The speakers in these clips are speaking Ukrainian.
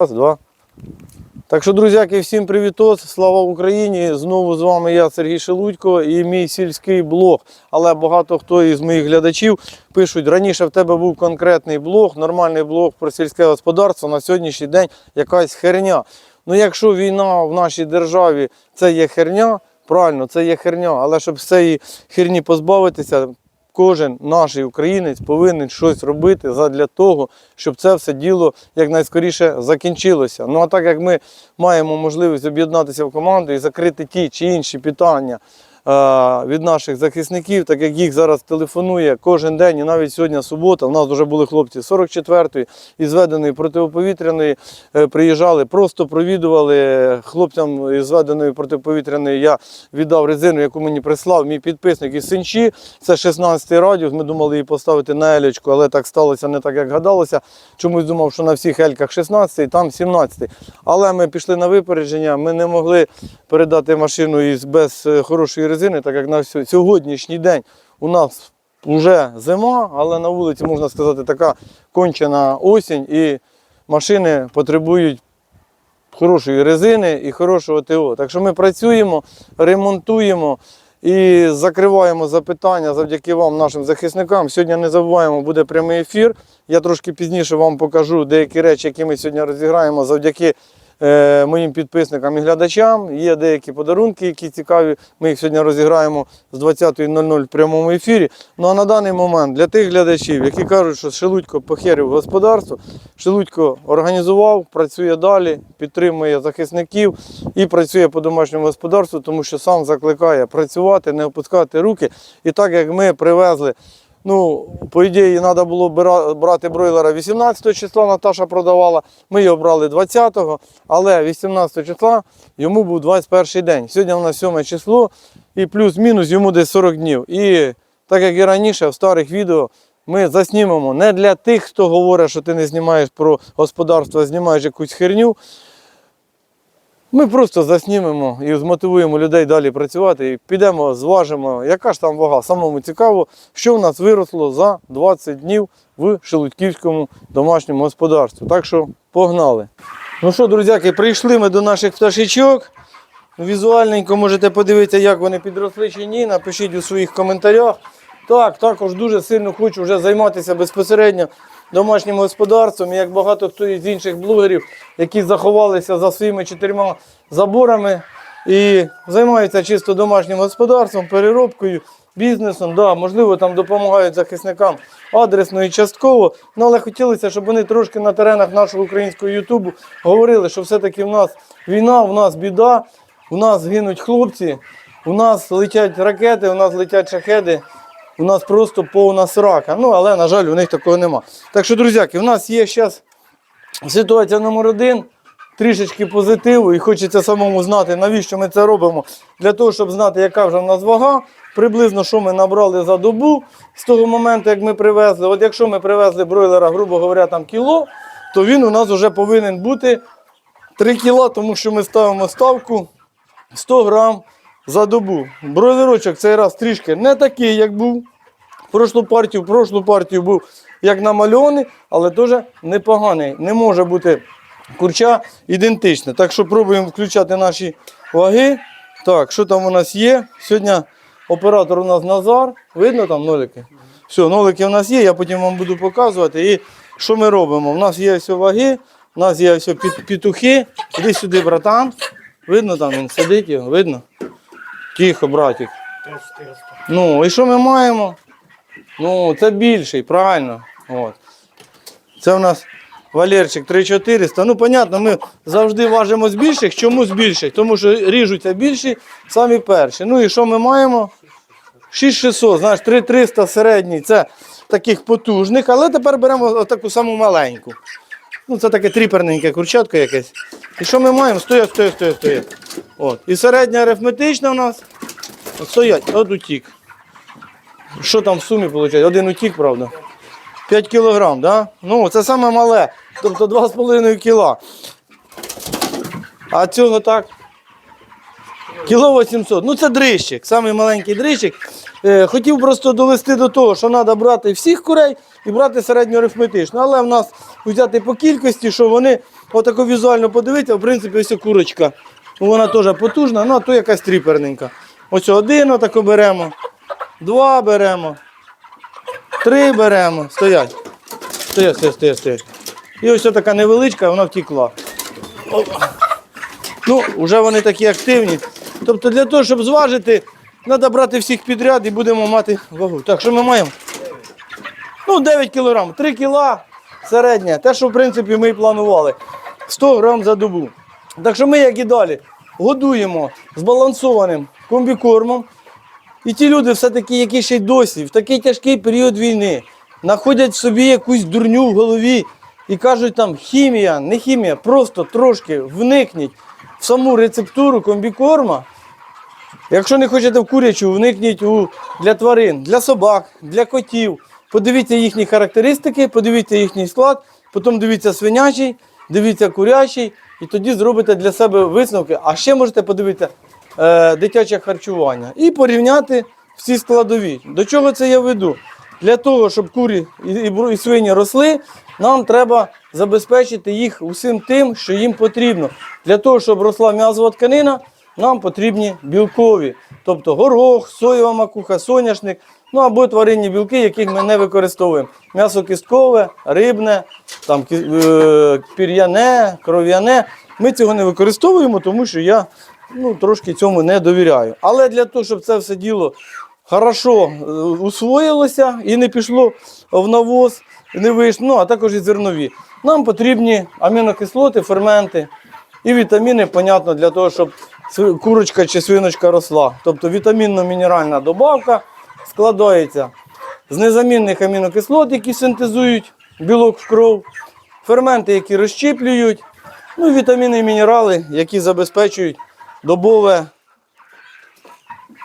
Раз, два. Так що, друзяки, всім привітос, слава Україні! Знову з вами я, Сергій Шелудько, і мій сільський блог. Але багато хто із моїх глядачів пишуть, раніше в тебе був конкретний блог, нормальний блог про сільське господарство. На сьогоднішній день якась херня. Ну, якщо війна в нашій державі це є херня, правильно, це є херня, але щоб з цієї херні позбавитися, кожен наш українець повинен щось робити задля того, щоб це все діло якнайскоріше закінчилося. Ну а так як ми маємо можливість об'єднатися в команду і закрити ті чи інші питання від наших захисників, так як їх зараз телефонує кожен день, і навіть сьогодні субота, у нас вже були хлопці 44-ї із зведеної протиповітряної е, приїжджали, просто провідували хлопцям із зведеної протиповітряної. Я віддав резину, яку мені прислав мій підписник із Синчі. Це 16-й радіус. Ми думали її поставити на елечку, але так сталося не так, як гадалося. Чомусь думав, що на всіх ельках 16-й, там 17-й. Але ми пішли на випередження. Ми не могли передати машину із без е, хорошої резини, так як на сьогоднішній день у нас вже зима, але на вулиці можна сказати така кончена осінь, і машини потребують хорошої резини і хорошого ТО. Так що ми працюємо, ремонтуємо і закриваємо запитання завдяки вам, нашим захисникам. Сьогодні не забуваємо, буде прямий ефір. Я трошки пізніше вам покажу деякі речі, які ми сьогодні розіграємо завдяки моїм підписникам і глядачам. Є деякі подарунки, які цікаві. Ми їх сьогодні розіграємо з 20.00 в прямому ефірі. Ну а на даний момент для тих глядачів, які кажуть, що Шелудько похерив господарство, Шелудько організував, працює далі, підтримує захисників і працює по домашньому господарству, тому що сам закликає працювати, не опускати руки. І так як ми привезли. Ну, по ідеї, треба було брати бройлера 18 числа, Наташа продавала. Ми його брали 20-го, але 18 числа йому був 21 день. Сьогодні у нас 7 число і плюс-мінус йому десь 40 днів. І так як і раніше, в старих відео ми заснімемо не для тих, хто говорить, що ти не знімаєш про господарство, а знімаєш якусь херню. Ми просто заснімемо і змотивуємо людей далі працювати. І підемо, зважимо, яка ж там вага. Самому цікаво, що в нас виросло за 20 днів в Шелудьківському домашньому господарстві. Так що погнали. Ну що, друзяки, прийшли ми до наших пташечок. Візуальненько можете подивитися, як вони підросли чи ні. Напишіть у своїх коментарях. Так, також дуже сильно хочу вже займатися безпосередньо домашнім господарством. Як багато хто із інших блогерів, які заховалися за своїми чотирма заборами і займаються чисто домашнім господарством, переробкою, бізнесом. Да, можливо, там допомагають захисникам адресно і частково. Ну, але хотілося, щоб вони трошки на теренах нашого українського Ютубу говорили, що все-таки в нас війна, в нас біда, у нас гинуть хлопці, у нас летять ракети, у нас летять шахеди. У нас просто повна срака. Ну, але, на жаль, у них такого нема. Так що, друзяки, у нас є зараз ситуація номер один. Трішечки позитиву, і хочеться самому знати, навіщо ми це робимо. Для того, щоб знати, яка вже в нас вага, приблизно що ми набрали за добу з того моменту, як ми привезли. От якщо ми привезли бройлера, грубо говоря, там кіло, то він у нас вже повинен бути 3 кіла, тому що ми ставимо ставку 100 грам за добу. Бройлерочок цей раз трішки не такий, як був. Прошлу партію, прошлу партію був як намальований, але теж непоганий. Не може бути курча ідентична. Так що пробуємо включати наші ваги. Так, що там у нас є? Сьогодні оператор у нас Назар. Видно там нолики? Все, нолики у нас є, я потім вам буду показувати. І що ми робимо? У нас є все ваги, у нас є все петухи. Іди сюди, братан. Видно там він сидить його, видно? Тихо, братик. Ну, і що ми маємо? Ну, це більший, правильно. От. Це у нас Валерчик 3400. Ну, понятно, ми завжди важимо з більших. Чому з більших? Тому що ріжуться більші, самі перші. Ну і що ми маємо? 6600, знаєш, 3300 середній, це таких потужних, але тепер беремо таку саму маленьку. Ну, це таке тріперненьке курчатко якесь. І що ми маємо? Стоять, стоять, стоять, стоять. От. І середня арифметична у нас. Стоять, от утік. Що там в сумі виходить? Один утік, правда? 5 кілограм, да? Ну, це саме мале. Тобто 2,5 кіла. А цього так. Кіло 800. Ну це дрищик, самий маленький дрищик. Е, хотів просто довести до того, що треба брати всіх курей і брати середньоарифметичну. Але в нас взяти по кількості, що вони отако візуально подивитися, в принципі, ось курочка. Вона теж потужна, ну а то якась тріперненька. Ось один отако беремо, два беремо, три беремо. Стоять. Стоять, стоять, стоять, стоять. І ось така невеличка, вона втекла. Опа. Ну, вже вони такі активні. Тобто для того, щоб зважити, треба брати всіх підряд і будемо мати вагу. Так, що ми маємо? Ну, 9 кг, 3 кг середнє. Те, що в принципі ми і планували. 100 грам за добу. Так що ми, як і далі, годуємо збалансованим комбікормом. І ті люди, все-таки, які ще й досі, в такий тяжкий період війни, знаходять собі якусь дурню в голові і кажуть там хімія, не хімія, просто трошки вникніть в саму рецептуру комбікорма. Якщо не хочете в курячу, вникніть у для тварин, для собак, для котів. Подивіться їхні характеристики, подивіться їхній склад, потім дивіться свинячий, дивіться курячий, і тоді зробите для себе висновки. А ще можете подивитися е, дитяче харчування і порівняти всі складові. До чого це я веду? Для того, щоб курі і, і, і свині росли, нам треба забезпечити їх усім тим, що їм потрібно. Для того, щоб росла м'язова тканина, нам потрібні білкові, тобто горох, соєва макуха, соняшник, ну або тваринні білки, яких ми не використовуємо. М'ясо кісткове, рибне, там, е, пір'яне, кров'яне. Ми цього не використовуємо, тому що я ну, трошки цьому не довіряю. Але для того, щоб це все діло хорошо е, усвоїлося і не пішло в навоз, не вийшло, ну, а також і зернові. Нам потрібні амінокислоти, ферменти і вітаміни, понятно, для того, щоб курочка чи свиночка росла. Тобто вітамінно-мінеральна добавка складається з незамінних амінокислот, які синтезують білок в кров, ферменти, які розщіплюють, ну вітаміни і мінерали, які забезпечують добове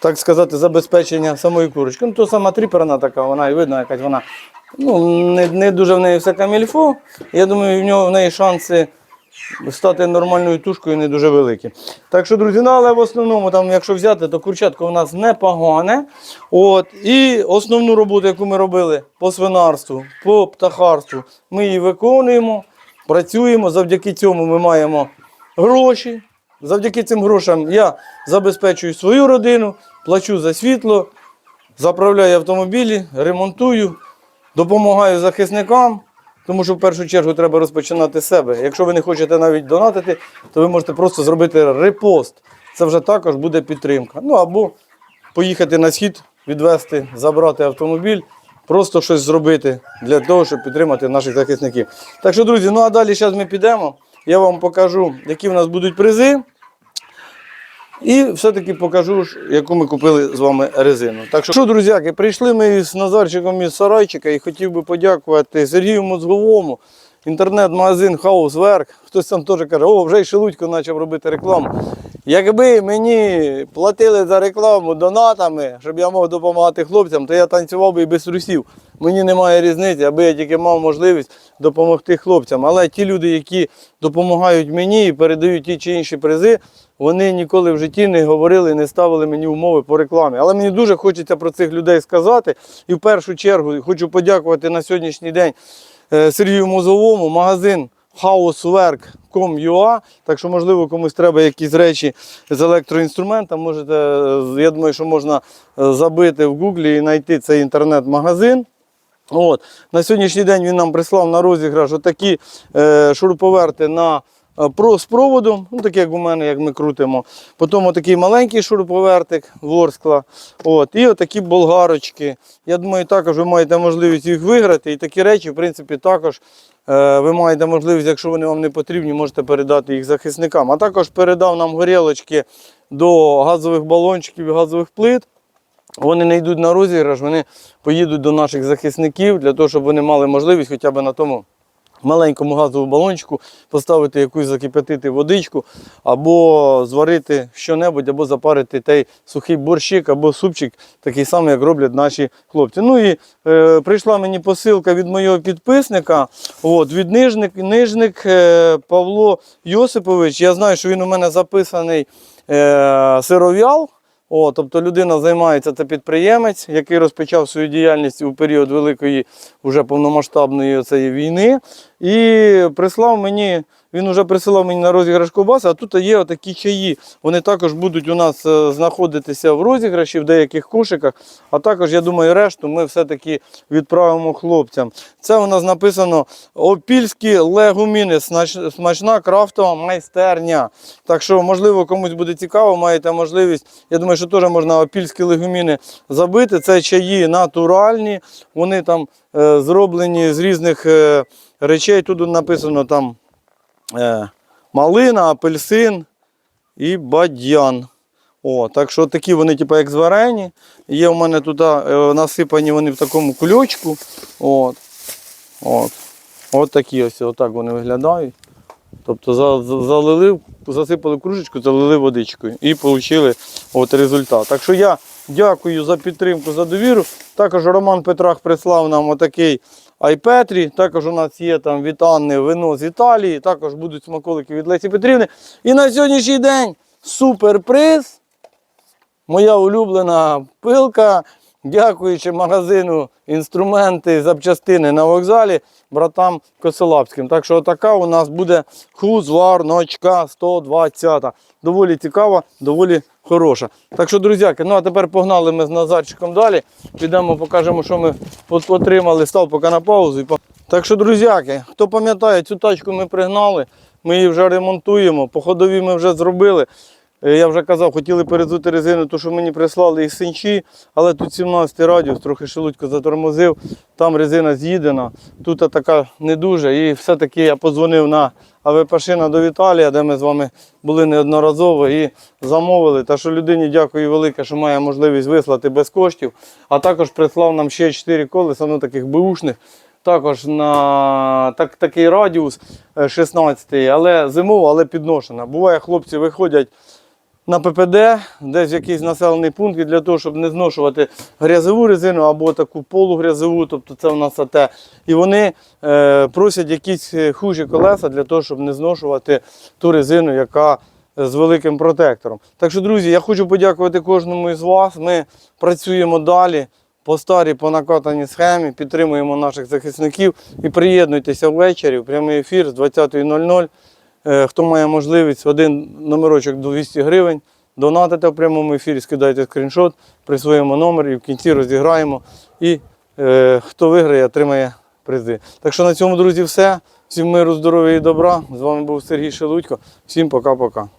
так сказати, забезпечення самої курочки. Ну, то сама тріперна така, вона і видно, якась вона ну, не, не дуже в неї все камільфо. Я думаю, в нього в неї шанси стати нормальною тушкою не дуже великі. Так що, друзі, ну, але в основному, там, якщо взяти, то курчатко у нас непогане. От, і основну роботу, яку ми робили по свинарству, по птахарству, ми її виконуємо, працюємо. Завдяки цьому ми маємо гроші. Завдяки цим грошам я забезпечую свою родину, плачу за світло, заправляю автомобілі, ремонтую, допомагаю захисникам, тому що в першу чергу треба розпочинати себе. Якщо ви не хочете навіть донатити, то ви можете просто зробити репост. Це вже також буде підтримка. Ну або поїхати на схід, відвезти, забрати автомобіль, просто щось зробити для того, щоб підтримати наших захисників. Так що, друзі, ну а далі зараз ми підемо. Я вам покажу, які в нас будуть призи. І все-таки покажу, яку ми купили з вами резину. Так що, що, друзяки, прийшли ми з Назарчиком із Сарайчика і хотів би подякувати Сергію Мозговому, інтернет-магазин Хаусверк. Хтось там теж каже, о, вже й Шелудько почав робити рекламу. Якби мені платили за рекламу донатами, щоб я мог допомагати хлопцям, то я танцював би і без трусів. Мені немає різниці, аби я тільки мав можливість допомогти хлопцям. Але ті люди, які допомагають мені і передають ті чи інші призи, вони ніколи в житті не говорили, не ставили мені умови по рекламі. Але мені дуже хочеться про цих людей сказати. І в першу чергу хочу подякувати на сьогоднішній день е, Сергію Мозовому, магазин housework.com.ua. Так що, можливо, комусь треба якісь речі з електроінструментом. Можете, е, я думаю, що можна е, забити в Гуглі і знайти цей інтернет-магазин. От. На сьогоднішній день він нам прислав на розіграш отакі е, шуруповерти на, про, з проводом, ну, такі як у мене, як ми крутимо. Потім отакий маленький шуруповертик Ворскла. От. І отакі болгарочки. Я думаю, також ви маєте можливість їх виграти. І такі речі, в принципі, також е, ви маєте можливість, якщо вони вам не потрібні, можете передати їх захисникам. А також передав нам горілочки до газових балончиків і газових плит. Вони не йдуть на розіграш, вони поїдуть до наших захисників для того, щоб вони мали можливість хоча б на тому маленькому газовому балончику поставити якусь закип'ятити водичку, або зварити що-небудь, або запарити той сухий борщик, або супчик, такий самий, як роблять наші хлопці. Ну і е, прийшла мені посилка від мого підписника, от, від нижник, нижник е, Павло Йосипович. Я знаю, що він у мене записаний е, сиров'ял. О, тобто людина займається це підприємець, який розпочав свою діяльність у період великої вже повномасштабної цієї війни. І прислав мені Він вже присилав мені на розіграш ковбаси, а тут є отакі чаї. Вони також будуть у нас е, знаходитися в розіграші в деяких кошиках. А також, я думаю, решту ми все-таки відправимо хлопцям. Це у нас написано Опільські легуміни, смачна крафтова майстерня. Так що, можливо, комусь буде цікаво, маєте можливість. Я думаю, що теж можна опільські легуміни забити. Це чаї натуральні, вони там е, зроблені з різних е, речей. Тут написано там малина, апельсин і бадьян. О, так що такі вони, типу, як зварені. Є у мене тут е, насипані вони в такому кульочку. От. От. От такі ось, отак вони виглядають. Тобто за- за- залили, засипали кружечку, залили водичкою і отримали от результат. Так що я дякую за підтримку, за довіру. Також Роман Петрах прислав нам отакий айпетрі. Також у нас є там від вино з Італії, також будуть смаколики від Лесі Петрівни. І на сьогоднішній день суперприз. Моя улюблена пилка, дякуючи магазину інструменти, запчастини на вокзалі братам Косолапським. Так що така у нас буде хузварночка 120. Доволі цікава, доволі хороша. Так що, друзяки, ну а тепер погнали ми з Назарчиком далі. Підемо, покажемо, що ми от- отримали. Став поки на паузу. Так що, друзяки, хто пам'ятає, цю тачку ми пригнали, ми її вже ремонтуємо, по ходові ми вже зробили. Е, Я вже казав, хотіли перезути резину, то що мені прислали із синчі, але тут 17 радіус, трохи шелудько затормозив, там резина з'їдена, тут така не дуже. І все-таки я подзвонив на АВПшина до Віталія, де ми з вами були неодноразово і замовили. Та що людині дякую велике, що має можливість вислати без коштів. А також прислав нам ще 4 колеса, ну таких беушних. Також на так, такий радіус е, 16, але зимова, але підношена. Буває, хлопці виходять на ППД, десь в якийсь населений пункт, і для того, щоб не зношувати грязову резину або таку полугрязову, тобто це у нас АТ. І вони е, просять якісь е, хужі колеса для того, щоб не зношувати ту резину, яка е, з великим протектором. Так що, друзі, я хочу подякувати кожному із вас. Ми працюємо далі. По старій, по накатаній схемі підтримуємо наших захисників і приєднуйтеся ввечері в прямий ефір з 20.00. Е, Хто має можливість, один номерочок 200 гривень, донатите в прямому ефірі, скидайте скріншот, присвоїмо номер і в кінці розіграємо. І е, хто виграє, отримає призи. Так що на цьому, друзі, все. Всім миру, здоров'я і добра. З вами був Сергій Шелудько. Всім пока-пока.